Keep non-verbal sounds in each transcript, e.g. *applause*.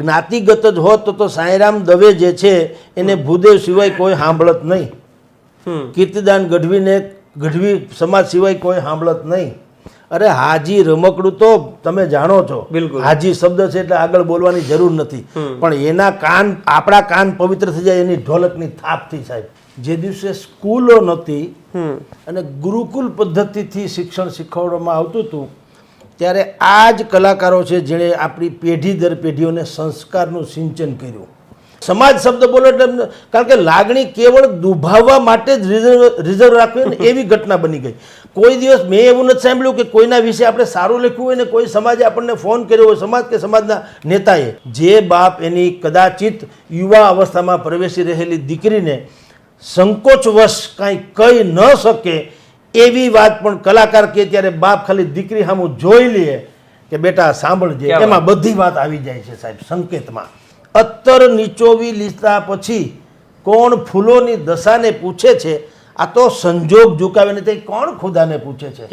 જ્ઞાતિગત જ હોત તો તો સાંઈરામ દવે જે છે એને ભૂદેવ સિવાય કોઈ સાંભળત નહીં. હમ. કીર્તિદાન ગઢવીને ગઢવી સમાજ સિવાય કોઈ સાંભળત નહીં. અરે હાજી રમકડું તો તમે જાણો છો. બિલકુલ. હાજી શબ્દ છે એટલે આગળ બોલવાની જરૂર નથી. પણ એના કાન આપણા કાન પવિત્ર થઈ જાય એની ઢોલકની થાપથી સાહેબ. જે દિવસે સ્કૂલો નહોતી અને ગુરુકુલ પદ્ધતિથી શિક્ષણ શીખવવામાં આવતું હતું ત્યારે આ જ કલાકારો છે જેણે આપણી પેઢી દર પેઢીઓને સંસ્કારનું સિંચન કર્યું. સમાજ શબ્દ બોલો એટલે કારણ કે લાગણી કેવળ દુભાવવા માટે જ રિઝર્વ રિઝર્વ રાખવી ને એવી ઘટના બની ગઈ. કોઈ દિવસ મેં એવું નથી સાંભળ્યું કે કોઈના વિશે આપણે સારું લખ્યું હોય ને કોઈ સમાજે આપણને ફોન કર્યો હોય, સમાજ કે સમાજના નેતાએ. જે બાપ એની કદાચિત યુવા અવસ્થામાં પ્રવેશી રહેલી દીકરીને સંકોચવશ કાંઈ કહી ન શકે એવી વાત પણ કલાકાર કે ત્યારે બાપ ખાલી દીકરી સામું જોઈ લે કે બેટા સાંભળજે. એમાં બધી વાત આવી જાય છે સાહેબ સંકેતમાં. અત્તર નીચોવી લીધા પછી કોણ ફૂલોની દશાને પૂછે છે? આ તો સંજોગ ઝુકાવીને તે કોણ ખુદાને પૂછે છે?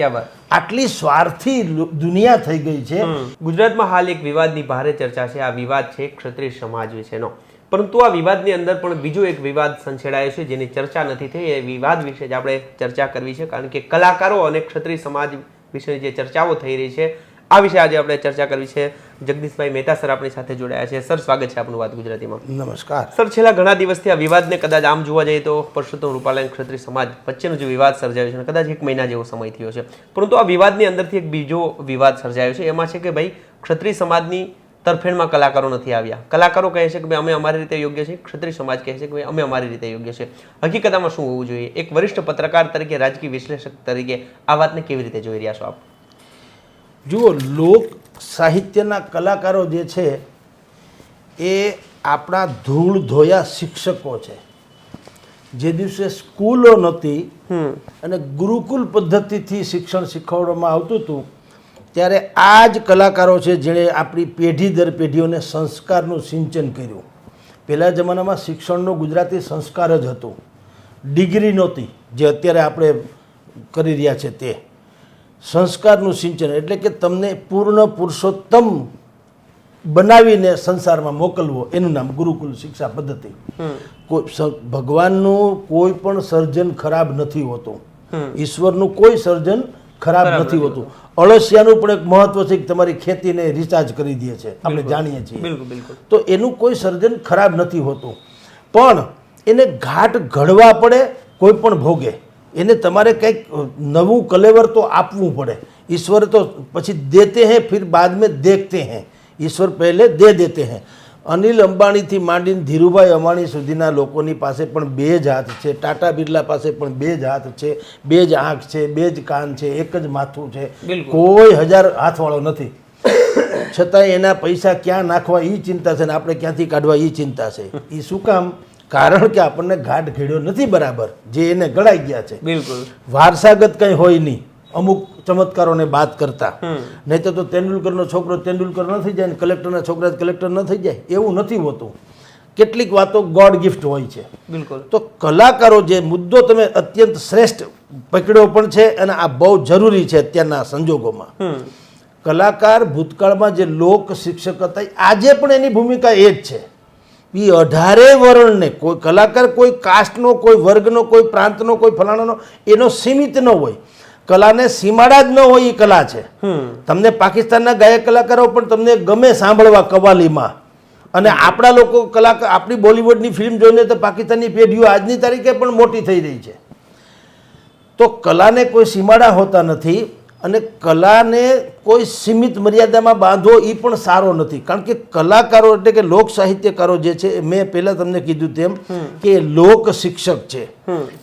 આટલી સ્વાર્થી દુનિયા થઈ ગઈ છે. ગુજરાતમાં હાલ એક વિવાદની ભારે ચર્ચા છે. આ વિવાદ છે ક્ષત્રિય સમાજ વિશેનો. પરંતુ આ વિવાદની અંદર પણ બીજો એક વિવાદ સંછેડાયો છે જેની ચર્ચા નથી થઈ. એ વિવાદ વિશે જ આપણે ચર્ચા કરવી છે કારણ કે કલાકારો અને ક્ષત્રિય સમાજ વિશે જે ચર્ચાઓ થઈ રહી છે આ વિશે આજે આપણે ચર્ચા કરવી છે. જગદીશભાઈ મહેતા સર આપણી સાથે જોડાયા છે. સર સ્વાગત છે આપનું વાત ગુજરાતીમાં. નમસ્કાર. સર છેલ્લા ઘણા દિવસથી આ વિવાદને કદાચ આમ જોવા જઈએ તો પરસોત્તમ રૂપાલા અને ક્ષત્રિય સમાજ વચ્ચેનો જે વિવાદ સર્જાયો છે કદાચ એક મહિના જેવો સમય થયો છે. પરંતુ આ વિવાદની અંદરથી એક બીજો વિવાદ સર્જાયો છે. એમાં છે કે ભાઈ ક્ષત્રિય સમાજની તરફેણમાં કલાકારો નથી આવ્યા. કલાકારો કહે છે કે ભાઈ અમે અમારી રીતે યોગ્ય છે ક્ષત્રિય સમાજ કહે છે કે ભાઈ અમે અમારી રીતે યોગ્ય છે હકીકતમાં શું હોવું જોઈએ? એક વરિષ્ઠ પત્રકાર તરીકે રાજકીય વિશ્લેષક તરીકે આ વાતને કેવી રીતે જોઈ રહ્યા છો આપ? જુઓ લોક સાહિત્યના કલાકારો જે છે એ આપણા ધૂળ ધોયા શિક્ષકો છે. જે દિવસે સ્કૂલો નહોતી અને ગુરુકુલ પદ્ધતિથી શિક્ષણ શીખવવામાં આવતું હતું ત્યારે આ જ કલાકારો છે જેણે આપણી પેઢી દર પેઢીઓને સંસ્કારનું સિંચન કર્યું. પહેલા જમાનામાં શિક્ષણનો ગુજરાતી સંસ્કાર જ હતો. ડિગ્રી નહોતી જે અત્યારે આપણે કરી રહ્યા છે તે. સંસ્કારનું સિંચન એટલે કે તમને પૂર્ણ પુરુષોત્તમ બનાવીને સંસારમાં મોકલવો. એનું નામ ગુરુકુલ શિક્ષા પદ્ધતિ. કોઈ ભગવાનનું કોઈ પણ સર્જન ખરાબ નથી હોતું. ઈશ્વરનું કોઈ સર્જન ખરાબ નથી હોતું. અળસિયાનું પણ એક મહત્વ છે કે તમારી ખેતીને રિચાર્જ કરી દે છે આપણે જાણીએ છીએ. બિલકુલ બિલકુલ. તો એનું કોઈ સર્જન ખરાબ નથી હોતું. પણ એને ઘાટ ઘડવા પડે કોઈ પણ ભોગે. એને તમારે કંઈક નવું કલેવર તો આપવું પડે. ઈશ્વર તો પછી દેતે હે ફિર બાદ મેં દેખતે હૈ. ઈશ્વર પહેલે દે દેતે હૈ. અનિલ અંબાણીથી માંડીને ધીરુભાઈ અંબાણી સુધીના લોકોની પાસે પણ બે જ હાથ છે. ટાટા બિરલા પાસે પણ બે જ હાથ છે. બે જ આંખ છે બે જ કાન છે એક જ માથું છે. કોઈ હજાર હાથવાળો નથી. છતાંય એના પૈસા ક્યાં નાખવા એ ચિંતા છે ને આપણે ક્યાંથી કાઢવા એ ચિંતા છે. એ શું કામ? કારણ કે આપણને ઘાટ ઘેડ્યો નથી બરાબર જે એને ગળાઈ ગયા છે. બિલકુલ. વારસાગત કંઈ હોય નહીં. અમુક ચમત્કારોને બાદ કરતા. નહીં તો તેંડુલકરનો છોકરો તેંડુલકર ન થઈ જાય ને કલેક્ટરના છોકરા કલેક્ટર ન થઈ જાય એવું નથી હોતું. કેટલીક વાતો ગોડ ગિફ્ટ હોય છે. બિલકુલ. તો કલાકારો જે મુદ્દો તમે અત્યંત શ્રેષ્ઠ પકડ્યો પણ છે અને આ બહુ જરૂરી છે અત્યારના સંજોગોમાં. કલાકાર ભૂતકાળમાં જે લોક શિક્ષક હતા આજે પણ એની ભૂમિકા એ જ છે. એ અઢારે વર્ણને કોઈ કલાકાર કોઈ કાસ્ટનો કોઈ વર્ગનો કોઈ પ્રાંતનો કોઈ ફલાણાનો એનો સીમિત ન હોય. કલાને સીમાડા જ ન હોય એ કલા છે. તમને પાકિસ્તાનના ગાયક કલાકારો પણ તમને ગમે સાંભળવા કવાલીમાં. અને આપણા લોકો કલાકાર આપણી બોલિવૂડની ફિલ્મ જોઈને તો પાકિસ્તાનની પેઢીઓ આજની તારીખે પણ મોટી થઈ રહી છે. તો કલાને કોઈ સીમાડા હોતા નથી અને કલાને કોઈ સીમિત મર્યાદામાં બાંધવો એ પણ સારો નથી. કારણ કે કલાકારો એટલે કે લોક સાહિત્યકારો જે છે મેં પહેલાં તમને કીધું તેમ કે લોક શિક્ષક છે.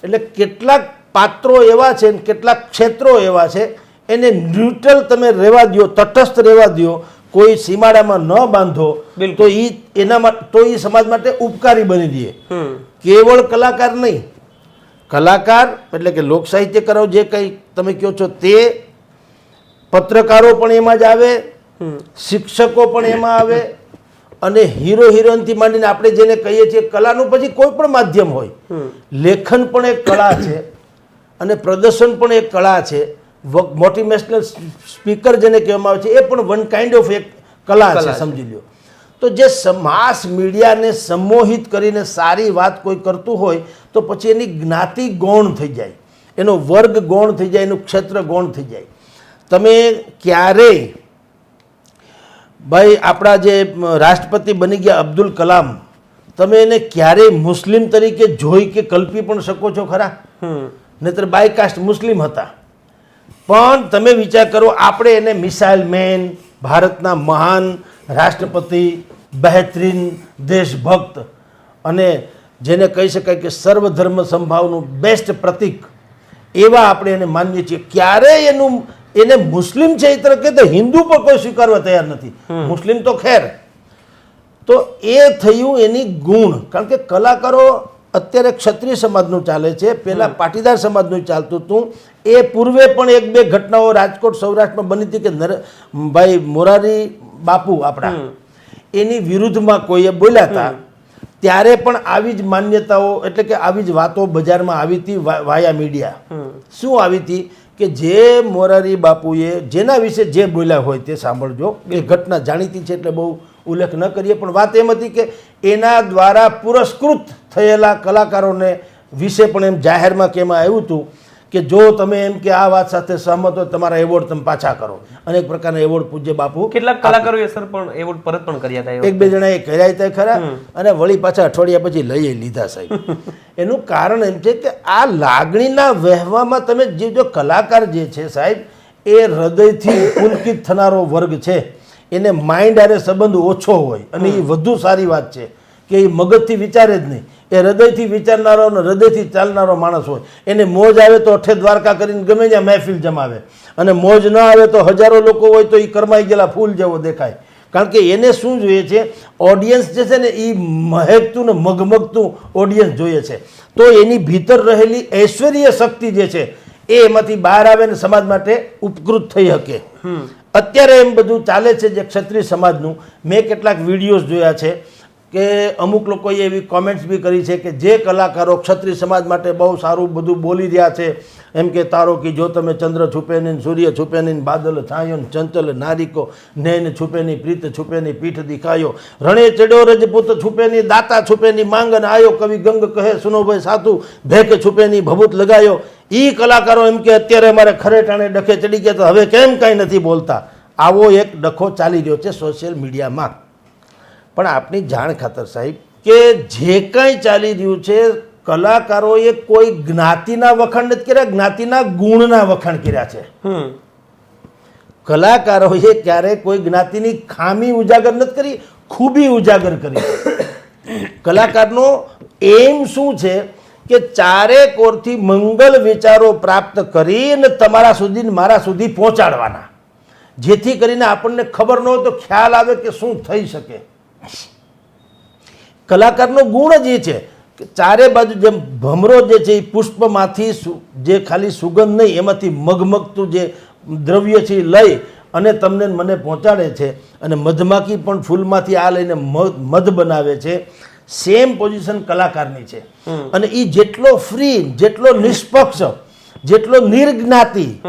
એટલે કેટલાક પાત્રો એવા છે ને કેટલાક ક્ષેત્રો એવા છે એને ન્યુટ્રલ તમે રહેવા દો તટસ્થ રહેવા દો કોઈ સીમાડામાં ન બાંધો તો એ એના તો એ સમાજ માટે ઉપકારી બની દે હમ. કેવળ કલાકાર નહીં. કલાકાર એટલે કે લોક સાહિત્યકારો જે કંઈ તમે કહો છો તે પત્રકારો પણ એમાં જ આવે શિક્ષકો પણ એમાં આવે અને હીરો હિરોઈનથી માંડીને આપણે જેને કહીએ છીએ કલાનું પછી કોઈ પણ માધ્યમ હોય. લેખન પણ એક કળા છે. અને પ્રદર્શન પણ એક કળા છે. મોટિવેશનલ સ્પીકર જેને કહેવામાં આવે છે એ પણ વન કાઇન્ડ ઓફ એક કલા છે સમજી લો તો જે માસ મીડિયાને સંમોહિત કરીને સારી વાત કોઈ કરતું હોય તો પછી એની જ્ઞાતિ ગૌણ થઈ જાય. એનો વર્ગ ગૌણ થઈ જાય એનું ક્ષેત્ર ગૌણ થઈ જાય. તમે ક્યારેય ભાઈ આપણા જે રાષ્ટ્રપતિ બની ગયા અબ્દુલ કલામ તમે એને ક્યારેય મુસ્લિમ તરીકે જોઈ કે કલ્પી પણ શકો છો ખરા? નહીતર બાયકાસ્ટ મુસ્લિમ હતા. પણ તમે વિચાર કરો આપણે એને મિસાઇલ મેન ભારતના મહાન રાષ્ટ્રપતિ બહેતરીન દેશભક્ત અને જેને કહી શકાય કે સર્વધર્મ સંભાવનું બેસ્ટ પ્રતિક એવા આપણે એને માનીએ છીએ. ક્યારેય એનું એને મુસ્લિમ છે એ તરફ કે હિન્દુ પણ કોઈ સ્વીકારવા તૈયાર નથી. મુસ્લિમ તો ખેર. તો એ થયું એની ગુણ. કારણ કે કલાકારો અત્યારે ક્ષત્રિય સમાજનું ચાલે છે. પહેલાં પાટીદાર સમાજનું ચાલતું હતું. એ પૂર્વે પણ એક બે ઘટનાઓ રાજકોટ સૌરાષ્ટ્રમાં બની હતી કે નર ભાઈ મોરારી બાપુ આપણા એની વિરુદ્ધમાં કોઈએ બોલ્યા હતા. ત્યારે પણ આવી જ માન્યતાઓ એટલે કે આવી જ વાતો બજારમાં આવી હતી વાયા મીડિયા. શું આવી હતી કે જે મોરારી બાપુએ જેના વિશે જે બોલ્યા હોય તે સાંભળજો. એ ઘટના જાણીતી છે એટલે બહુ ઉલ્લેખ ન કરીએ. પણ વાત એમ હતી કે એના દ્વારા પુરસ્કૃત થયેલા કલાકારોને વિશે પણ એમ જાહેરમાં કહેવામાં આવ્યું હતું કે જો તમે એમ કે આ વાત સાથે સહમત હોય તમારા એવોર્ડ તમે પાછા કરો. અનેક પ્રકારના એવોર્ડ પૂજ્ય બાપુ કેટલાક કલાકારોએ સર પણ એવોર્ડ પરત પણ કર્યા હતા એક બે જણાએ કર્યા હતા ખરા અને વળી પાછા અઠવાડિયા પછી લઈ લીધા સાહેબ. *laughs* એનું કારણ એમ છે કે આ લાગણીના વહેવામાં તમે જે જો કલાકાર જે છે સાહેબ એ હૃદયથી પુલકિત થનારો વર્ગ છે. એને માઇન્ડ આરે સંબંધ ઓછો હોય અને એ વધુ સારી વાત છે કે એ મગજથી વિચારે જ નહીં. એ હૃદયથી વિચારનારો અને હૃદયથી ચાલનારો માણસ હોય. એને મોજ આવે તો અઠે દ્વારકા કરીને ગમે ત્યાં મહેફિલ જમાવે. અને મોજ ન આવે તો હજારો લોકો હોય તો એ કરમાઈ ગયેલા ફૂલ જેવો દેખાય. કારણ કે એને શું જોઈએ છે? ઓડિયન્સ જે છે ને એ મહેકતું ને મગમગતું ઓડિયન્સ જોઈએ છે. તો એની ભીતર રહેલી ઐશ્વર્ય શક્તિ જે છે એ એમાંથી બહાર આવે ને સમાજ માટે ઉપકૃત થઈ શકે. અત્યારે એમ બધું ચાલે છે જે ક્ષત્રિય સમાજનું. મેં કેટલાક વિડીયોઝ જોયા છે. કે અમુક લોકોએ એવી કોમેન્ટ્સ બી કરી છે કે જે કલાકારો ક્ષત્રિય સમાજ માટે બહુ સારું બધું બોલી રહ્યા છે, એમ કે તારો કે જો તમે ચંદ્ર છુપેની સૂર્ય છુપેની બાદલ છાયો ચંચલ નારિકો નૈન છુપેની પ્રીત છુપેની પીઠ દિખાયો. રણે ચડ્યો રજપૂત છુપેની દાતા છુપેની માંગન આયો, કવિ ગંગ કહે, સુનોભાઈ સાધુ, ભેક છુપેની ભભૂત લગાયો. એ કલાકારો એમ કે, અત્યારે અમારે ખરેટાણે ડખે ચડી ગયા તો હવે કેમ કાંઈ નથી બોલતા? આવો એક ડખો ચાલી રહ્યો છે સોશિયલ મીડિયામાં પણ આપની જાણ ખાતર સાહેબ કે જે કાંઈ ચાલી રહ્યું છે કલાકારોએ કોઈ જ્ઞાતિના વખાણ નથી કર્યા જ્ઞાતિના ગુણના વખાણ કર્યા છે. કલાકારોએ ક્યારેય કોઈ જ્ઞાતિની ખામી ઉજાગર નથી કરી ખૂબી ઉજાગર કરી. કલાકારનો એમ શું છે કે ચારે કોરથી મંગલ વિચારો પ્રાપ્ત કરીને તમારા સુધી મારા સુધી પહોંચાડવાના. જેથી કરીને આપણને ખબર ન હોય તો ખ્યાલ આવે કે શું થઈ શકે. કલાકારનો ગુણ જ એ છે કે ચારે બાજુ જેમ ભમરો જે છે એ પુષ્પમાંથી જે ખાલી સુગંધ નહીં એમાંથી મગમગતું જે દ્રવ્ય છે એ લઈ અને તમને મને પહોંચાડે છે અને મધમાખી પણ ફૂલમાંથી આ લઈને મધ બનાવે છે. સેમ પોઝિશન કલાકારની છે. અને એ જેટલો ફ્રી જેટલો નિષ્પક્ષ જેટલો નિર્જ્ઞાતિ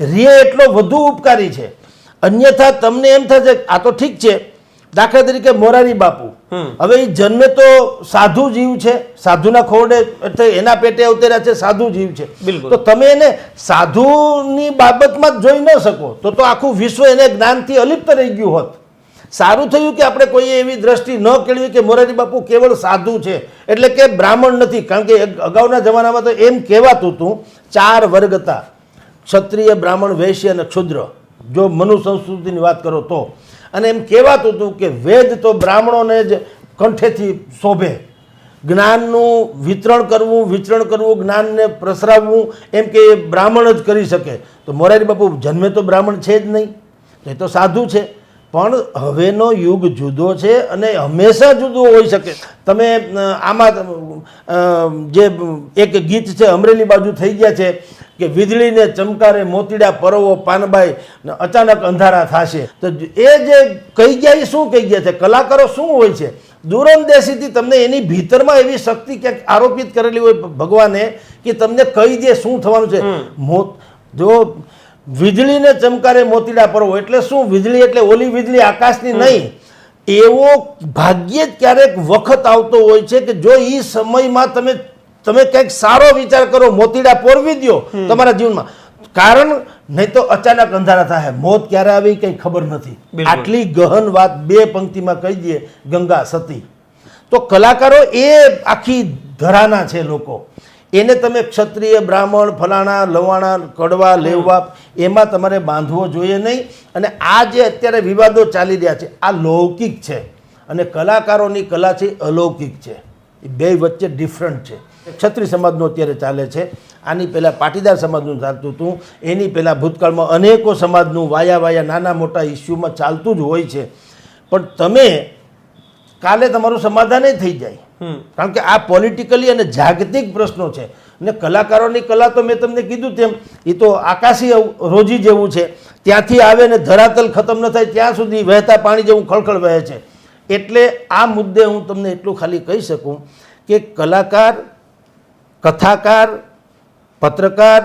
રે એટલો વધુ ઉપકારી છે. અન્યથા તમને એમ થશે આ તો ઠીક છે દાખલા તરીકે મોરારી બાપુ. હવે એ જન્મે તો સાધુ જીવ છે સાધુના ખોરડે એટલે એના પેટે અવતર્યા છે સાધુ જીવ છે. તો તમે એને સાધુની બાબતમાં જ જોઈ ન શકો. તો તો આખું વિશ્વ એને જ્ઞાનથી અલિપ્ત રહી ગયું હોત. સારું થયું કે આપણે કોઈએ એવી દ્રષ્ટિ ન કેળવી કે મોરારી બાપુ કેવળ સાધુ છે. એટલે કે બ્રાહ્મણ નથી. કારણ કે અગાઉના જમાનામાં તો એમ કહેવાતું હતું ચાર વર્ગ હતા. ક્ષત્રિય બ્રાહ્મણ વૈશ્ય અને ક્ષુદ્ર. જો મનુ સંસ્કૃતિની વાત કરો તો. અને એમ કહેવાતું હતું કે વેદ તો બ્રાહ્મણોને જ કંઠેથી શોભે. જ્ઞાનનું વિતરણ કરવું, વિચરણ કરવું, જ્ઞાનને પ્રસરાવવું, એમ કે એ બ્રાહ્મણ જ કરી શકે. તો મોરારી બાપુ, જન્મે તો બ્રાહ્મણ છે જ નહીં. એ તો સાધુ છે. પણ હવેનો યુગ જુદો છે અને હંમેશા જુદો હોઈ શકે. તમે આમાં જે એક ગીત છે, અમરેલી બાજુ થઈ ગયા છે. કે વીજળીને ચમકારે મોતીડા પરવો પાનબાઈ અચાનક અંધારા થશે. તો એ જે કહી ગયા એ શું કહી ગયા છે? કલાકારો શું હોય છે? દૂરંદેશીથી તમને એની ભીતરમાં એવી શક્તિ ક્યાંક આરોપિત કરેલી હોય ભગવાને કે તમને કહી દે શું થવાનું છે? મોત જો વીજળીને ચમકારે મોતીડા પરવો એટલે શું? વીજળી એટલે ઓલી વીજળી આકાશની નહીં. એવો ભાગ્યે જ ક્યારેક વખત આવતો હોય છે કે જો એ સમયમાં તમે તમે કંઈક સારો વિચાર કરો મોતીડા પોરવી દો તમારા જીવનમાં. કારણ નહીં તો અચાનક અંધારા થાય. મોત ક્યારે આવી કંઈ ખબર નથી. આટલી ગહન વાત બે પંક્તિમાં કહી દઈએ ગંગા સતી. તો કલાકારો એ આખી ધરાના છે લોકો. એને તમે ક્ષત્રિય બ્રાહ્મણ ફલાણા લવાણા કડવા લેવા એમાં તમારે બાંધવો જોઈએ નહીં. અને આ જે અત્યારે વિવાદો ચાલી રહ્યા છે આ લૌકિક છે. અને કલાકારોની કલા છે અલૌકિક છે. એ બે વચ્ચે ડિફરન્ટ છે. ક્ષત્રિય સમાજનું અત્યારે ચાલે છે. આની પહેલાં પાટીદાર સમાજનું ચાલતું હતું. એની પહેલાં ભૂતકાળમાં અનેકો સમાજનું વાયા વાયા નાના મોટા ઇસ્યુમાં ચાલતું જ હોય છે. પણ તમે કાલે તમારું સમાધાન થઈ જાય. કારણ કે આ પોલિટિકલી અને જાગતિક પ્રશ્નો છે. અને કલાકારોની કલા તો મેં તમને કીધું તેમ એ તો આકાશી રોજી જેવું છે. ત્યાંથી આવે ને ધરાતલ ખતમ ન થાય ત્યાં સુધી વહેતા પાણી જેવું ખળખળ વહે છે. એટલે આ મુદ્દે હું તમને એટલું ખાલી કહી શકું કે કલાકાર કથાકાર પત્રકાર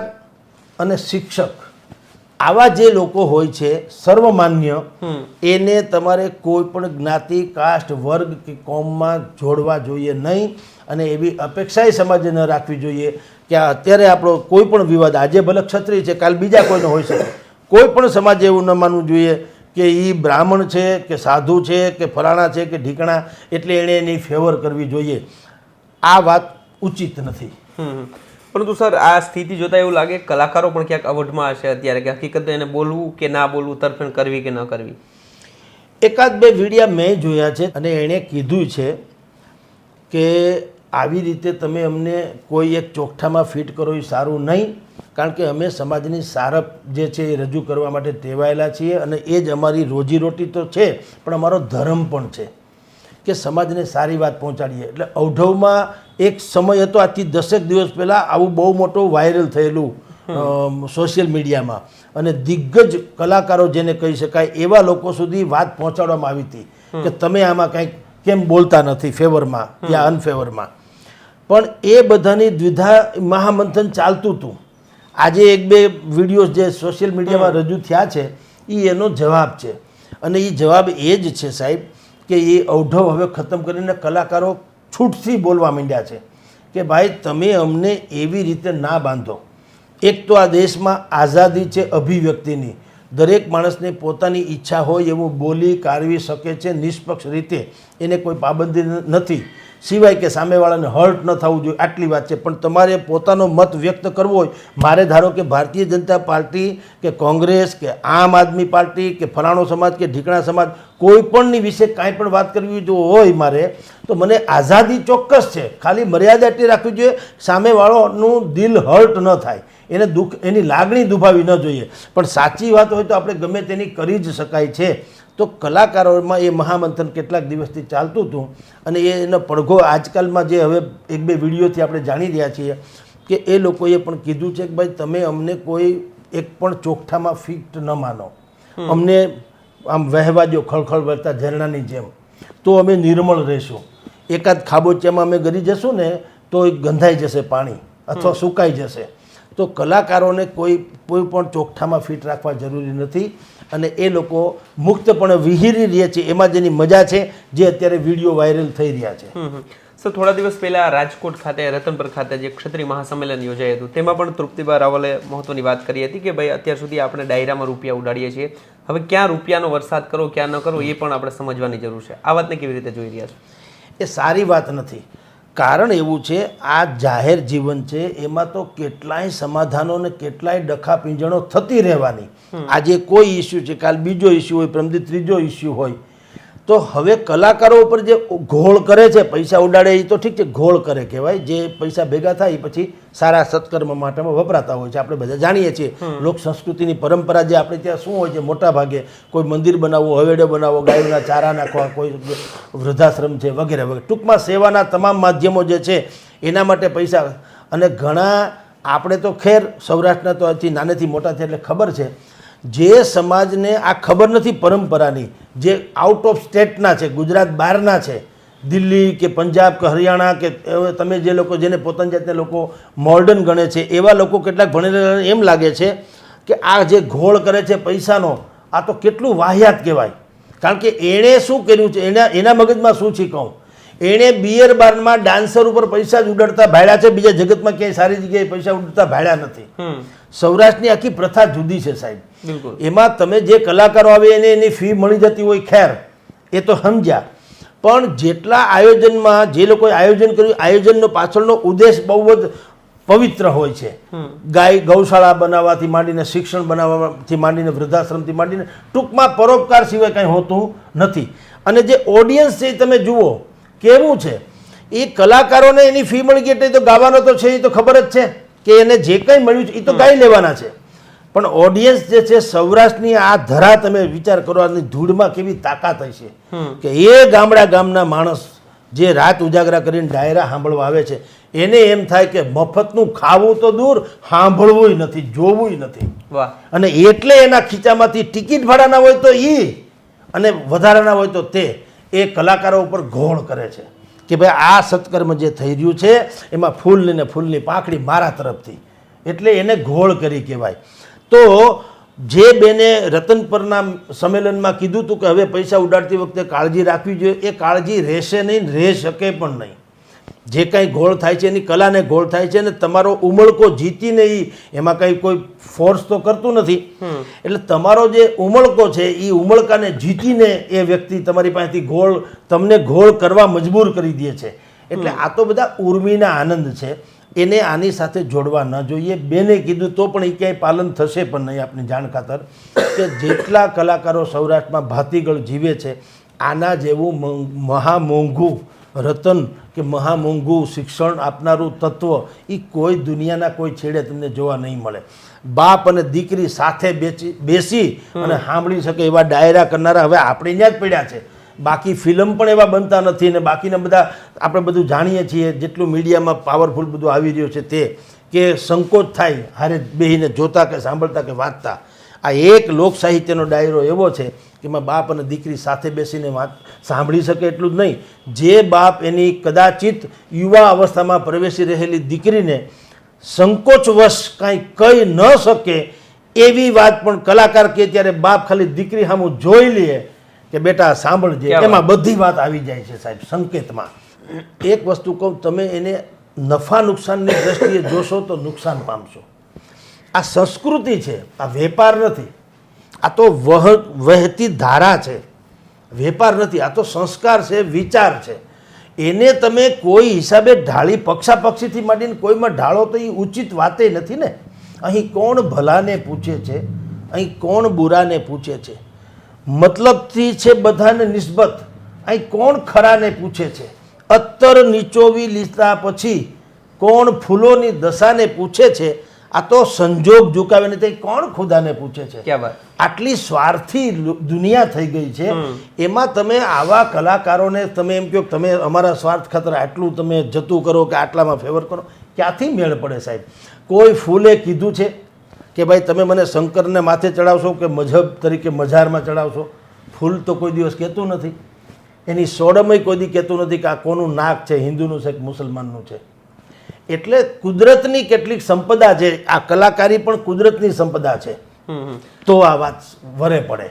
અને શિક્ષક. આવા જે લોકો હોય છે સર્વમાન્ય એને તમારે કોઈ પણ જ્ઞાતિ કાસ્ટ વર્ગ કે કોમમાં જોડવા જોઈએ નહીં અને એવી અપેક્ષાએ સમાજે ન રાખવી જોઈએ કે અત્યારે આપણો કોઈ પણ વિવાદ આજે ભલે ક્ષત્રિય છે કાલ બીજા કોઈનો હોઈ શકે. કોઈ પણ સમાજે એવું ન માનવું જોઈએ કે એ બ્રાહ્મણ છે કે સાધુ છે કે ફલાણા છે કે ઢીકણા એટલે એણે એની ફેવર કરવી જોઈએ. આ વાત ઉચિત નથી. પરંતુ સર, આ સ્થિતિ જોતા એવું લાગે કલાકારો પણ ક્યાંક અવઢમાં હશે અત્યારે, કે હકીકત એને બોલવું કે ના બોલવું, તરફેણ કરવી કે ન કરવી? એકાદ બે વિડીયા મેં જોયા છે અને એણે કીધું છે કે આવી રીતે તમે અમને કોઈ એક ચોકઠામાં ફિટ કરો એ સારું નહીં, કારણ કે અમે સમાજની સારપ જે છે એ રજૂ કરવા માટે ટેવાયેલા છીએ અને એ જ અમારી રોજીરોટી તો છે, પણ અમારો ધર્મ પણ છે. કે સમાજને સારી વાત પહોંચાડીએ. એટલે અવઢવમાં એક સમય હતો આજથી દસેક દિવસ પહેલાં આવું બહુ મોટું વાયરલ થયેલું સોશિયલ મીડિયામાં અને દિગ્ગજ કલાકારો જેને કહી શકાય એવા લોકો સુધી વાત પહોંચાડવામાં આવી હતી કે તમે આમાં કંઈક કેમ બોલતા નથી ફેવરમાં યા અનફેવરમાં પણ એ બધાની દ્વિધા મહામંથન ચાલતું હતું. આજે એક બે વિડીયોઝ જે સોશિયલ મીડિયામાં રજૂ થયા છે એ એનો જવાબ છે. અને એ જવાબ એ જ છે સાહેબ કે એ અવઢવ હવે ખતમ કરીને કલાકારો છૂટથી બોલવા માંડ્યા છે કે ભાઈ તમે અમને એવી રીતે ના બાંધો. એક તો આ દેશમાં આઝાદી છે અભિવ્યક્તિની. દરેક માણસને પોતાની ઈચ્છા હોય એવું બોલી, કારવી શકે છે નિષ્પક્ષ રીતે. એને કોઈ પાબંદી નથી. સિવાય કે સામેવાળાને હર્ટ ન થવું જોઈએ, આટલી વાત છે. પણ તમારે પોતાનો મત વ્યક્ત કરવો હોય, મારે ધારો કે ભારતીય જનતા પાર્ટી કે કોંગ્રેસ કે આમ આદમી પાર્ટી કે ફલાણો સમાજ કે ઢીકણા સમાજ કોઈ પણની વિશે કાંઈ પણ વાત કરવી જો હોય મારે, તો મને આઝાદી ચોક્કસ છે. ખાલી મર્યાદા એટલી રાખવી જોઈએ, સામેવાળોનું દિલ હર્ટ ન થાય. એને દુઃખ, એની લાગણી દુભાવી ન જોઈએ. પણ સાચી વાત હોય તો આપણે ગમે તેની કરી જ શકાય છે. તો કલાકારોમાં એ મહામંથન કેટલાક દિવસથી ચાલતું હતું અને એનો પડઘો આજકાલમાં જે હવે એક બે વિડીયોથી આપણે જાણી રહ્યા છીએ કે એ લોકોએ પણ કીધું છે કે ભાઈ તમે અમને કોઈ એક પણ ચોકઠામાં ફિટ ન માનો. અમને આમ વહેવા દો ખળખળ વહેતા ઝરણાની જેમ. તો અમે નિર્મળ રહીશું. એકાદ ખાબોચિયામાં અમે ગરી જશું ને તો ગંધાઈ જશે પાણી અથવા સુકાઈ જશે. તો કલાકારોને કોઈ કોઈ પણ ચોકઠામાં ફિટ રાખવા જરૂરી નથી. અને એ લોકો મુક્તપણે વિહીરી રહ્યા છે. એમાં જેની મજા છે જે અત્યારે વીડિયો વાયરલ થઈ રહ્યા છે. સર થોડા દિવસ પહેલા રાજકોટ ખાતે રતનપર ખાતે જે ક્ષત્રિય મહાસંમેલન યોજાયું હતું તેમાં પણ તૃપ્તિબા રાવલે મહત્વની વાત કરી હતી કે ભાઈ અત્યાર સુધી આપણે ડાયરામાં રૂપિયા ઉડાડીએ છીએ. હવે ક્યાં રૂપિયાનો વરસાદ કરો ક્યાં ન કરો એ પણ આપણે સમજવાની જરૂર છે. આ વાતને કેવી રીતે જોઈ રહ્યા છો? એ સારી વાત નથી. કારણ એવું છે આ જાહેર જીવન છે એમાં તો કેટલાય સમાધાનો ને કેટલાય ડખા પીંજણો થતી રહેવાની. આજે કોઈ ઇસ્યુ છે કાલ બીજો ઇસ્યુ હોય પ્રમદી ત્રીજો ઇસ્યુ હોય તો હવે કલાકારો ઉપર જે ઘોળ કરે છે પૈસા ઉડાડે એ તો ઠીક છે ઘોળ કરે કહેવાય. જે પૈસા ભેગા થાય એ પછી સારા સત્કર્મ માટેમાં વપરાતા હોય છે આપણે બધા જાણીએ છીએ. લોક સંસ્કૃતિની પરંપરા જે આપણે ત્યાં શું હોય છે મોટા ભાગે કોઈ મંદિર બનાવવું હવેડો બનાવવો ગાયોના ચારા નાખવા કોઈ વૃદ્ધાશ્રમ છે વગેરે વગેરે. ટૂંકમાં સેવાના તમામ માધ્યમો જે છે એના માટે પૈસા. અને ઘણા આપણે તો ખેર સૌરાષ્ટ્રના તો હજી નાનેથી મોટા છે એટલે ખબર છે જે સમાજને આ ખબર નથી પરંપરાની, જે આઉટ ઓફ સ્ટેટના છે, ગુજરાત બહારના છે, દિલ્હી કે પંજાબ કે હરિયાણા કે તમે જે લોકો જેને પોતાની જાતને લોકો મોર્ડન ગણે છે, એવા લોકો કેટલાક ભણેલા એમ લાગે છે કે આ જે ઘોળ કરે છે પૈસાનો, આ તો કેટલું વાહિયાત કહેવાય. કારણ કે એણે શું કર્યું છે, એના એના મગજમાં શું છે કહું? એણે બિયર બારમાં ડાન્સર ઉપર પૈસા જ ઉડાડતા ભાડ્યા છે. બીજા જગતમાં ક્યાંય સારી જગ્યાએ પૈસા ઉડાડતા ભાડ્યા નથી. સૌરાષ્ટ્રની આખી પ્રથા જુદી છે સાહેબ. એમાં તમે જે કલાકારો આવે એને એની ફી મળી જતી હોય ખેર એ તો સમજ્યા પણ જેટલા આયોજનમાં જે લોકોએ આયોજન કર્યું આયોજનનો પાછળનો ઉદ્દેશ બહુ જ પવિત્ર હોય છે. ગાય ગૌશાળા બનાવવાથી માંડીને શિક્ષણ બનાવવાથી માંડીને વૃદ્ધાશ્રમથી માંડીને ટૂંકમાં પરોપકાર સિવાય કંઈ હોતું નથી. અને જે ઓડિયન્સ છે તમે જુઓ કેવું છે? એ કલાકારોને એની ફી મળી ગઈ એટલે તો ગાવાનો તો છે એ તો ખબર જ છે કે એને જે કંઈ મળ્યું છે એ તો ગાઈ લેવાના છે. પણ ઓડિયન્સ જે છે સૌરાષ્ટ્રની આ ધરા તમે વિચાર કરો આની ધૂળમાં કેવી તાકાત હશે કે એ ગામડા ગામના માણસ જે રાત ઉજાગરા કરીને ડાયરા સાંભળવા આવે છે એને એમ થાય કે મફતનું ખાવું તો દૂર સાંભળવું નથી જોવું નથી. વાહ. અને એટલે એના ખીચામાંથી ટિકિટ ભાડાના હોય તો એ અને વધારાના હોય તો તે. એ કલાકારો ઉપર ઘોળ કરે છે કે ભાઈ આ સત્કર્મ જે થઈ રહ્યું છે, એમાં ફૂલ ને ફૂલની પાંખડી મારા તરફથી. એટલે એને ઘોળ કરી કહેવાય. તો જે બેને રતન પરના સંમેલનમાં કીધું હતું કે હવે પૈસા ઉડાડતી વખતે કાળજી રાખવી જોઈએ, એ કાળજી રહેશે નહીં, રહી શકે પણ નહીં. જે કાંઈ ગોળ થાય છે એની કલાને ગોળ થાય છે અને તમારો ઉમળકો જીતીને એ એમાં કંઈ કોઈ ફોર્સ તો કરતું નથી. એટલે તમારો જે ઉમળકો છે એ ઉમળકાને જીતીને એ વ્યક્તિ તમારી પાસેથી ગોળ તમને ગોળ કરવા મજબૂર કરી દે છે. એટલે આ તો બધા ઉર્મિના આનંદ છે. એને આની સાથે જોડવા ન જોઈએ. બેને કીધું તો પણ એ ક્યાંય પાલન થશે પણ નહીં આપની જાણ ખાતર. કે જેટલા કલાકારો સૌરાષ્ટ્રમાં ભાતીગળ જીવે છે આના જેવું મહા મોંઘું રતન કે મહા મોંઘું શિક્ષણ આપનારું તત્વ એ કોઈ દુનિયાના કોઈ છેડે તમને જોવા નહીં મળે. બાપ અને દીકરી સાથે બેસી બેસી અને સાંભળી શકે એવા ડાયરા કરનારા હવે આપણે ત્યાં જ પડ્યા છે. બાકી ફિલ્મ પણ એવા બનતા નથી ને બાકીના બધા આપણે બધું જાણીએ છીએ જેટલું મીડિયામાં પાવરફુલ બધું આવી રહ્યું છે તે કે સંકોચ થાય હારે બેહીને જોતા કે સાંભળતા કે વાંચતા. આ એક લોક સાહિત્યનો ડાયરો એવો છે કે એમાં બાપ અને દીકરી સાથે બેસીને વાત સાંભળી શકે એટલું જ નહીં. જે બાપ એની કદાચિત યુવા અવસ્થામાં પ્રવેશી રહેલી દીકરીને સંકોચવશ કાંઈ કહી ન શકે એવી વાત પણ કલાકાર કે ત્યારે બાપ ખાલી દીકરી સામું જોઈ લે કે બેટા સાંભળજે. એમાં બધી વાત આવી જાય છે સાહેબ સંકેતમાં. એક વસ્તુ કહું તમે એને નફા નુકસાનની દ્રષ્ટિએ જોશો તો નુકસાન પામશો. આ સંસ્કૃતિ છે, આ વેપાર નથી. આ તો વહ, વહેતી ધારા છે. વેપાર નથી, આ તો સંસ્કાર છે, વિચાર છે. એને તમે કોઈ હિસાબે ઢાળી પક્ષાપક્ષીથી માંડીને કોઈમાં ઢાળો તો એ ઉચિત વાતે નથી ને. અહીં કોણ ભલાને પૂછે છે? અહીં કોણ બુરાને પૂછે છે? મતલબથી છે બધાને નિસ્બત. અહીં કોણ ખરાને પૂછે છે? અત્તર નીચોવી લીધા પછી કોણ ફૂલોની દશાને પૂછે છે? આ તો સંજોગ ઝુકાવીને તે કોણ ખુદાને પૂછે છે? આટલી સ્વાર્થી દુનિયા થઈ ગઈ છે. એમાં તમે આવા કલાકારોને તમે એમ કહો કે તમે અમારા સ્વાર્થ ખાતર આટલું તમે જતું કરો કે આટલામાં ફેવર કરો ક્યાંથી મેળ પડે સાહેબ? કોઈ ફૂલે કીધું છે કે ભાઈ તમે મને શંકરને માથે ચડાવશો કે મજહબ તરીકે મઝારમાં ચડાવશો? ફૂલ તો કોઈ દિવસ કહેતું નથી. એની સોડમય કોઈ દી કહેતું નથી કે આ કોનું નાક છે? હિન્દુનું છે કે મુસલમાનનું છે? એટલે કુદરતની કેટલીક સંપદા છે આ કલાકારી પણ કુદરતની સંપદા છે. તો આ વાત વરે પડે.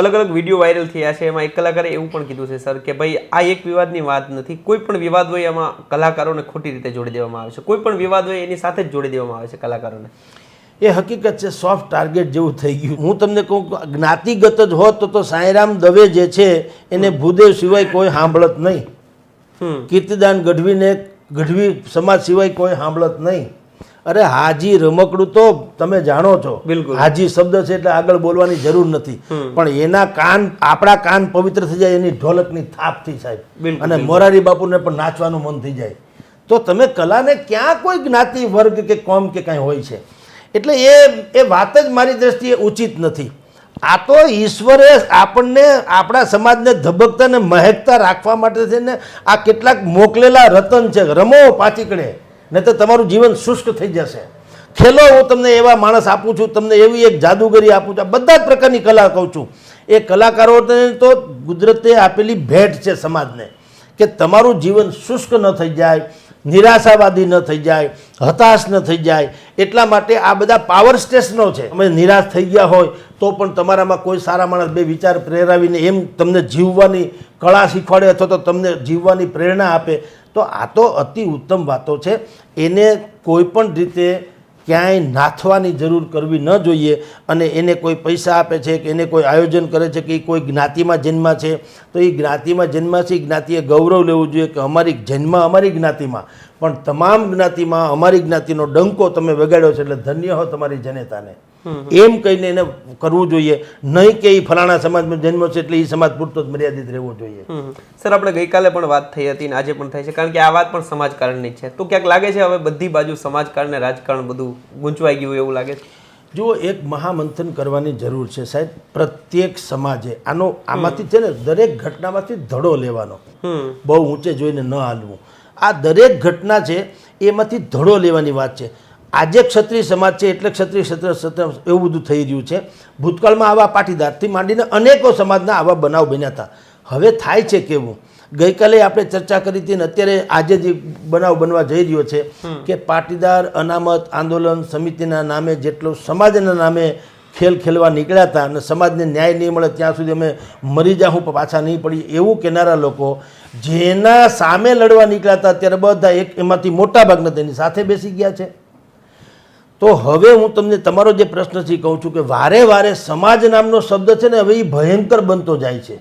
અલગ અલગ વીડિયો વાયરલ થયા છે એમાં એક કલાકારે એવું પણ કીધું છે સર કે ભાઈ આ એક વિવાદની વાત નથી. કોઈ પણ વિવાદ હોય એમાં કલાકારોને ખોટી રીતે જોડી દેવામાં આવે છે. કોઈ પણ વિવાદ હોય એની સાથે જ જોડી દેવામાં આવે છે કલાકારોને. એ હકીકત છે સોફ્ટ ટાર્ગેટ જેવું થઈ ગયું. હું તમને કહું જ્ઞાતિગત જ હોત તો તો સાંઈરામ દવે જે છે એને ભૂદેવ સિવાય કોઈ સાંભળત નહીં. કીર્તિદાન ગઢવીને ગઢવી સમાજ સિવાય કોઈ સાંભળત નહીં. અરે હાજી રમકડું તો તમે જાણો છો. બિલકુલ. હાજી શબ્દ છે એટલે આગળ બોલવાની જરૂર નથી. પણ એના કાન આપણા કાન પવિત્ર થઈ જાય એની ઢોલકની થાપથી સાહેબ. અને મોરારી બાપુને પણ નાચવાનું મન થઈ જાય. તો તમે કલાને ક્યાં કોઈ જ્ઞાતિ વર્ગ કે કોમ કે કાંઈ હોય છે? એટલે એ એ વાત જ મારી દ્રષ્ટિએ ઉચિત નથી. આ તો ઈશ્વરે આપણને, આપણા સમાજને ધબકતા ને મહેકતા રાખવા માટે છે ને આ કેટલાક મોકલેલા રતન છે. રમો પાચીકડે નહીં તો તમારું જીવન શુષ્ક થઈ જશે. ખેલો, હું તમને એવા માણસ આપું છું, તમને એવી એક જાદુગરી આપું છું. બધા જ પ્રકારની કલા કહું છું. એ કલાકારોને તો કુદરતે આપેલી ભેટ છે સમાજને કે તમારું જીવન શુષ્ક ન થઈ જાય, નિરાશાવાદી ન થઈ જાય, હતાશ ન થઈ જાય. એટલા માટે આ બધા પાવર સ્ટેશનો છે. અમે નિરાશ થઈ ગયા હોય તો પણ તમારામાં કોઈ સારા માણસ બે વિચાર પ્રેરાવીને એમ તમને જીવવાની કળા શીખવાડે અથવા તો તમને જીવવાની પ્રેરણા આપે, તો આ તો અતિ ઉત્તમ વાતો છે. એને કોઈ પણ રીતે ક્યાંય નાથવાની જરૂર કરવી ન જોઈએ અને એને કોઈ પૈસા આપે છે કે એને કોઈ આયોજન કરે છે કે કોઈ જ્ઞાતિમાં જન્મા છે, તો એ જ્ઞાતિમાં જન્માથી જ્ઞાતિએ ગૌરવ લેવું જોઈએ કે અમારી જન્મ અમારી જ્ઞાતિમાં. પણ તમામ જ્ઞાતિમાં અમારી જ્ઞાતિનો ડંકો તમે વગાડ્યો છે એટલે ધન્ય હો તમારી જનેતાને. એમ કહીને એને કરવું જોઈએ. નહીં કે એ ફલાણા સમાજમાં જન્મ છે એટલે એ સમાજ પૂરતો જ મર્યાદિત રહેવો જોઈએ. સર આપણે ગઈકાલે પણ વાત થઈ હતી ને આજે પણ થાય છે. કારણ કે આ વાત પણ સમાજકારણની જ છે. તો ક્યાંક લાગે છે હવે બધી બાજુ સમાજકારણ ને રાજકારણ બધું ગૂંચવાઈ ગયું એવું લાગે છે? જુઓ એક મહામંથન કરવાની જરૂર છે સાહેબ. પ્રત્યેક સમાજે આનો આમાંથી છે ને દરેક ઘટનામાંથી ધડો લેવાનો. બહુ ઊંચે જોઈને ન હાલવું. આ દરેક ઘટના છે એમાંથી ધડો લેવાની વાત છે. આજે ક્ષત્રિય સમાજ છે એટલે ક્ષત્રિય ક્ષત્ર ક્ષત્ર એવું બધું થઈ રહ્યું છે. ભૂતકાળમાં આવા પાટીદારથી માંડીને અનેકો સમાજના આવા બનાવ બન્યા હતા. હવે થાય છે કેવું? ગઈકાલે આપણે ચર્ચા કરી હતી ને અત્યારે આજે જે બનાવ બનવા જઈ રહ્યો છે કે પાટીદાર અનામત આંદોલન સમિતિના નામે જેટલો સમાજના નામે ખેલ ખેલવા નીકળ્યા હતા અને સમાજને ન્યાય નહીં મળે ત્યાં સુધી અમે મરી જાઉં પાછા નહીં પડી એવું કહેનારા લોકો જેના સામે લડવા નીકળ્યા હતા ત્યારે બધા એક એમાંથી મોટા ભાગના તેની સાથે બેસી ગયા છે. તો હવે હું તમને તમારો જે પ્રશ્ન છે કહું છું કે વારે વારે સમાજ નામનો શબ્દ છે ને હવે એ ભયંકર બનતો જાય છે.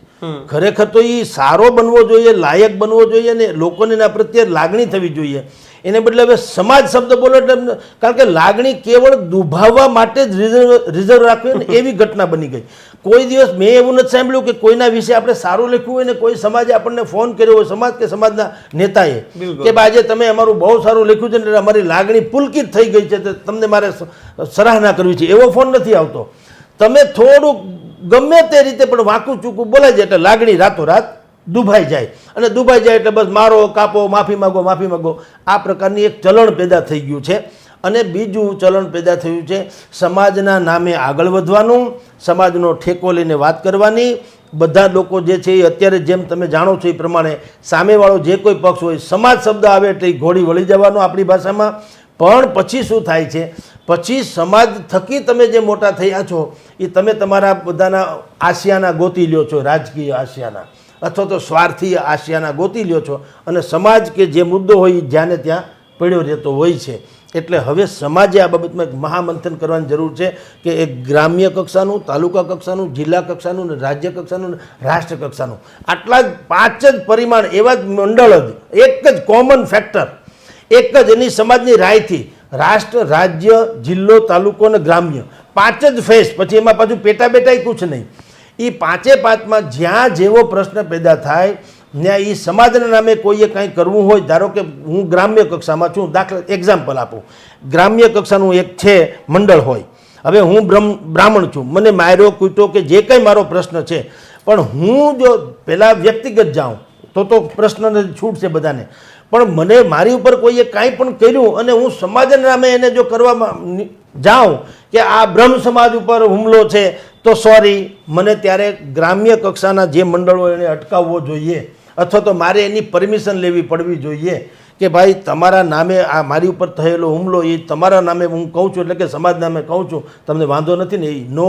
ખરેખર તો એ સારો બનવો જોઈએ લાયક બનવો જોઈએ ને લોકોને એના પ્રત્યે લાગણી થવી જોઈએ. એને બદલે હવે સમાજ શબ્દ બોલો એટલે કારણ કે લાગણી કેવળ દુભાવવા માટે જ રિઝર્વ રિઝર્વ રાખવી એવી ઘટના બની ગઈ. કોઈ દિવસ મેં એવું નથી સાંભળ્યું કે કોઈના વિશે આપણે સારું લખ્યું હોય ને કોઈ સમાજે આપણને ફોન કર્યો હોય સમાજ કે સમાજના નેતાએ કે આજે તમે અમારું બહુ સારું લખ્યું છે ને એટલે અમારી લાગણી પુલકિત થઈ ગઈ છે તો તમને મારે સરાહના કરવી છે. એવો ફોન નથી આવતો. તમે થોડુંક ગમે તે રીતે પણ વાંકું ચૂકું બોલાય જાય એટલે લાગણી રાતોરાત દુભાઈ જાય. અને દુભાઈ જાય એટલે બસ મારો કાપો માફી માગો માફી માગો. આ પ્રકારની એક ચલણ પેદા થઈ ગયું છે. અને બીજું ચલણ પેદા થયું છે. સમાજના નામે આગળ વધવાનું, સમાજનો ઠેકો લઈને વાત કરવાની. બધા લોકો જે છે એ અત્યારે જેમ તમે જાણો છો એ પ્રમાણે સામેવાળો જે કોઈ પક્ષ હોય, સમાજ શબ્દ આવે એટલે ઘોડી વળી જવાનો આપણી ભાષામાં. પણ પછી શું થાય છે? પછી સમાજ થકી તમે જે મોટા થયા છો, એ તમે તમારા બધાના આશિયાના ગોતી લ્યો છો, રાજકીય આશિયાના અથવા તો સ્વાર્થી આશિયાના ગોતી લ્યો છો. અને સમાજ કે જે મુદ્દો હોય એ જ્યાં ત્યાં પડ્યો રહેતો હોય છે. એટલે હવે સમાજે આ બાબતમાં એક મહામંથન કરવાની જરૂર છે કે એક ગ્રામ્ય કક્ષાનું, તાલુકા કક્ષાનું, જિલ્લા કક્ષાનું ને રાજ્ય કક્ષાનું ને રાષ્ટ્ર કક્ષાનું. આટલા જ પાંચ જ પરિમાણ એવા જ મંડળ જ, એક જ કોમન ફેક્ટર એક જ એની સમાજની રાયથી રાષ્ટ્ર, રાજ્ય, જિલ્લો, તાલુકો અને ગ્રામ્ય. પાંચ જ ફેસ, પછી એમાં પાછું પેટા બેટાય કુછ નહીં. એ પાંચે પાંચમાં જ્યાં જેવો પ્રશ્ન પેદા થાય ત્યાં એ સમાજના નામે કોઈએ કંઈ કરવું હોય, ધારો કે હું ગ્રામ્ય કક્ષામાં છું, દાખલા એક્ઝામ્પલ આપું. ગ્રામ્ય કક્ષાનું એક છે, મંડળ હોય. હવે હું બ્રહ્મ, બ્રાહ્મણ છું. મને માર્યો, કૂટ્યો કે જે કંઈ મારો પ્રશ્ન છે. પણ હું જો પહેલાં વ્યક્તિગત જાઉં, તો તો પ્રશ્નને છૂટ છે બધાને. પણ મને મારી ઉપર કોઈએ કાંઈ પણ કર્યું અને હું સમાજના નામે એને જો કરવામાં ની- જાઉં કે આ બ્રહ્મ સમાજ ઉપર હુમલો છે તો સોરી મને ત્યારે ગ્રામ્ય કક્ષાના જે મંડળો એને અટકાવવો જોઈએ અથવા તો મારે એની પરમિશન લેવી પડવી જોઈએ કે ભાઈ તમારા નામે આ મારી ઉપર થયેલો હુમલો એ તમારા નામે હું કહું છું એટલે કે સમાજ નામે કહું છું તમને વાંધો નથી ને નો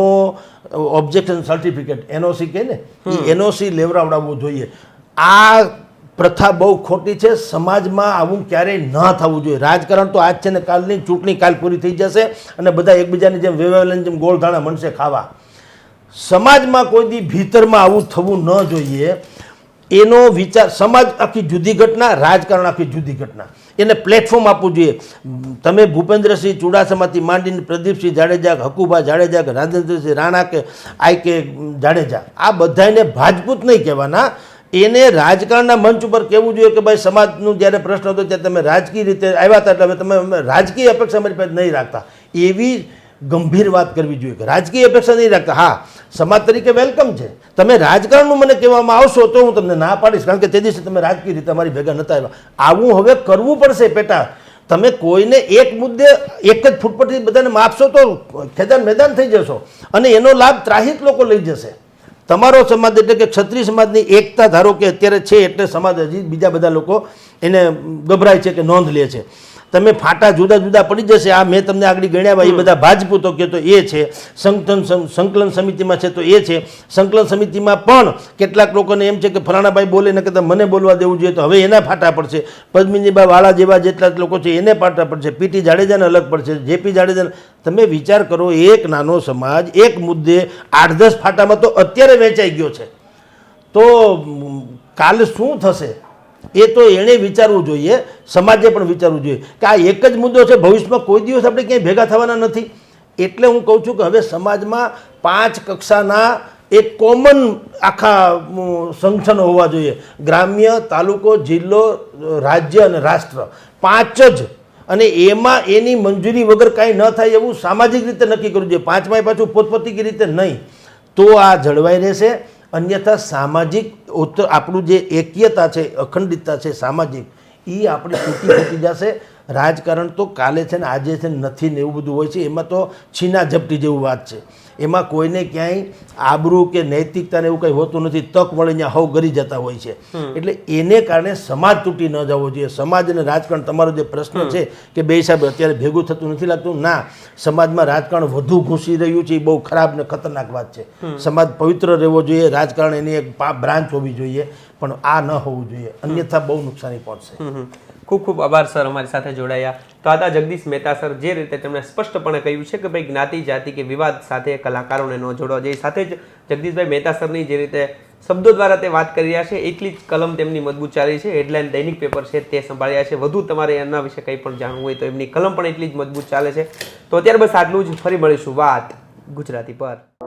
ઓબ્જેક્શન સર્ટિફિકેટ એનઓસી કહે ને એનઓસી લેવડાવડાવવું જોઈએ. આ પ્રથા બહુ ખોટી છે. સમાજમાં આવું ક્યારેય ન થવું જોઈએ. રાજકારણ તો આજ છે ને કાલની ચૂંટણી કાલ પૂરી થઈ જશે અને બધા એકબીજાની જેમ વેવાયેલા જેમ ગોળધાણા મળશે ખાવા. સમાજમાં કોઈ દી ભીતરમાં આવું થવું ન જોઈએ. એનો વિચાર, સમાજ આખી જુદી ઘટના, રાજકારણ આખી જુદી ઘટના. એને પ્લેટફોર્મ આપવું જોઈએ. તમે ભૂપેન્દ્રસિંહ ચુડાસમાથી માંડીને પ્રદીપસિંહ જાડેજા, હકુભા જાડેજા કે રાજેન્દ્રસિંહ રાણા કે આઈ કે જાડેજા, આ બધાને ભાજપૂત નહીં કહેવાના. એને રાજકારણના મંચ ઉપર કહેવું જોઈએ કે ભાઈ સમાજનું જ્યારે પ્રશ્ન હતો ત્યારે તમે રાજકીય રીતે આવ્યા હતા એટલે તમે રાજકીય અપેક્ષા અમારી પાસે નહીં રાખતા. એવી ગંભીર વાત કરવી જોઈએ કે રાજકીય અપેક્ષા નહીં રાખતા. હા, સમાજ તરીકે વેલકમ છે. તમે રાજકારણનું મને કહેવામાં આવશો તો હું તમને ના પાડીશ, કારણ કે તે દિવસે તમે રાજકીય રીતે અમારી ભેગા નતા આવ્યા. આવું હવે કરવું પડશે પેટા. તમે કોઈને એક મુદ્દે એક જ ફૂટપટથી બધાને માપશો તો ખેદાન મેદાન થઈ જશો. અને એનો લાભ ત્રાહિત લોકો લઈ જશે. તમારો સમાજ એટલે કે ક્ષત્રિય સમાજની એકતા ધારો કે અત્યારે છે એટલે સમાજ હજી બીજા બધા લોકો એને ગભરાય છે કે નોંધ લે છે. તમે ફાટા જુદા જુદા પડી જશે. આ મેં તમને આગળ ગણ્યા એ બધા ભાજપૂતો કે તો એ છે. સંકલન સંકલન સમિતિમાં છે તો એ છે. સંકલન સમિતિમાં પણ કેટલાક લોકોને એમ છે કે ફલાણાભાઈ બોલે ને કહેતા મને બોલવા દેવું જોઈએ તો હવે એના ફાટા પડશે. પદ્મિનીબા વાળા જેવા જેટલા લોકો છે એને ફાટા પડશે. પીટી જાડેજાને અલગ પડશે. જેપી જાડેજાને તમે વિચાર કરો એક નાનો સમાજ એક મુદ્દે આઠ દસ ફાટામાં તો અત્યારે વેચાઈ ગયો છે. તો કાલે શું થશે? એ તો એણે વિચારવું જોઈએ, સમાજે પણ વિચારવું જોઈએ કે આ એક જ મુદ્દો છે, ભવિષ્યમાં કોઈ દિવસ આપણે ક્યાંય ભેગા થવાના નથી. એટલે હું કહું છું કે હવે સમાજમાં પાંચ કક્ષાના એક કોમન આખા સંગઠન હોવા જોઈએ. ગ્રામ્ય, તાલુકો, જિલ્લો, રાજ્ય અને રાષ્ટ્ર. પાંચ જ. અને એમાં એની મંજૂરી વગર કાંઈ ન થાય એવું સામાજિક રીતે નક્કી કરવું જોઈએ. પાંચમાંય પાછું પોતપોતી રીતે નહીં. તો આ જળવાઈ રહેશે. અન્યથા સામાજિક આપણું જે એકીયતા છે, અખંડિતતા છે, સામાજિક એ આપણી તૂટી ફૂટી જશે. રાજકારણ તો કાલે છે ને, આજે છે ને નથી ને એવું બધું હોય છે. એમાં તો છીના ઝપટી જેવું વાત છે. એમાં કોઈને ક્યાંય આબરૂ કે નૈતિકતા ને એવું કંઈ હોતું નથી તક મળે ત્યાં હવ ગરી જતા હોય છે. એટલે એને કારણે સમાજ તૂટી ન જવો જોઈએ. સમાજ અને રાજકારણ તમારો જે પ્રશ્ન છે કે બે સાહેબ અત્યારે ભેગું થતું નથી લાગતું ના સમાજમાં રાજકારણ વધુ ઘૂસી રહ્યું છે એ બહુ ખરાબ ને ખતરનાક વાત છે. સમાજ પવિત્ર રહેવો જોઈએ રાજકારણ એની એક બ્રાન્ચ હોવી જોઈએ પણ આ ન હોવું જોઈએ. અન્યથા બહુ નુકસાની પહોંચશે. ખૂબ ખૂબ આભાર, સર, અમારી સાથે જોડાયા. તો આદા જગદીશ મહેતા, સર, જે રીતે તેમણે સ્પષ્ટપણે કહ્યું છે કે ભાઈ જ્ઞાતિ, જાતિ કે વિવાદ સાથે કલાકારોને ન જોડવા જોઈએ. સાથે જ જગદીશભાઈ મહેતા સરની જે રીતે શબ્દો દ્વારા તે વાત કરી રહ્યા છે, એટલી જ કલમ તેમની મજબૂત ચાલી છે. હેડલાઇન દૈનિક પેપર છે તે સંભાળ્યા છે. વધુ તમારે એના વિશે કંઈ પણ જાણવું હોય તો એમની કલમ પણ એટલી જ મજબૂત ચાલે છે. તો અત્યારે બસ આટલું જ. ફરી મળીશું. વાત ગુજરાતી પર.